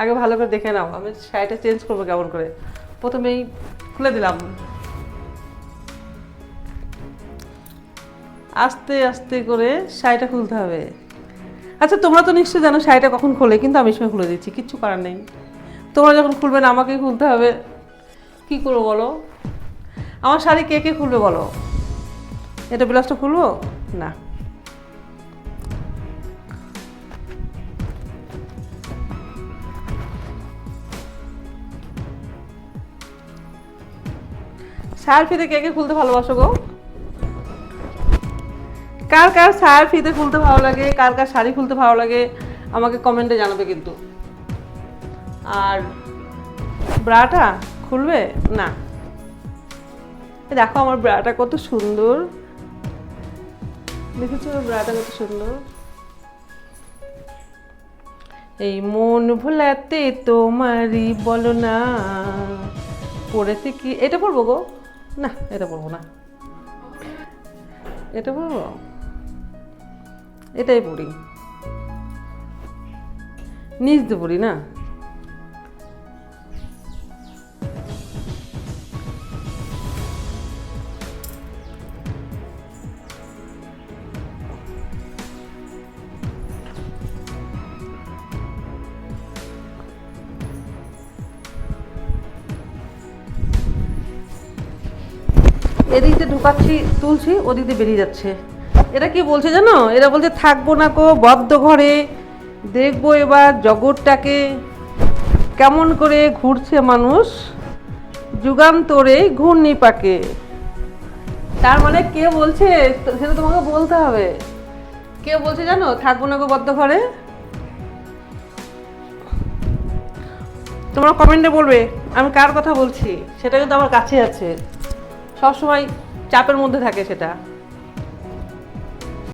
আগে ভালো করে দেখে নাও। আমি শাড়িটা চেঞ্জ করব কেমন করে। প্রথমেই খুলে দিলাম। আস্তে আস্তে করে শাড়িটা খুলতে হবে। আচ্ছা তোমরা তো নিশ্চয়ই জানো শাড়িটা কখন খোলে, কিন্তু আমি সময় খুলে দিচ্ছি, কিচ্ছু করার নেই। তোমরা যখন খুলবে না, আমাকেই খুলতে হবে। কি করব বলো? আমার শাড়ি কে কে খুলবে বলো? এটা ব্লাউজটা খুলবো? না। শাড়ি ফিতে কে কে খুলতে ভালোবাসো গো? কার কার শাড়ি ফিতে খুলতে ভালো লাগে, কার কার শাড়ি খুলতে ভালো লাগে, আমাকে কমেন্টে জানাবে কিন্তু। আর ব্রাটা খুলবে? না। দেখো আমার ব্রাটা কত সুন্দর। দেখেছ ব্রাটা কত সুন্দর? এই মন ভোলাতে তোমারই বলো না। পড়েছে কি? এটা পড়ব গো? না এটা পড়ব না। এটা পরবো এটাই পড়ি নিজ পড়ি না? এদিক দিয়ে ঢুকাচ্ছি, তুলছি, ওদিক দিয়ে বেরিয়ে যাচ্ছে। এরা কি বলছে জানো? এরা বলছে, থাকব না কো বদ্ধ ঘরে। দেখব এবার জগৎটাকে কেমন করে ঘুরছে মানুষ। যুগান্তরে ঘূর্ণি পাকে। তার মানে কে বলছে? সেটা তোমাকে বলতে হবে। কে বলছে জানো? থাকব না গো, বদ্ধ ঘরে তোমরা কমেন্টে বলবে, আমি কার কথা বলছি? সেটা কিন্তু আমার কাছে আছে। সবসময় চাপের মধ্যে থাকে সেটা।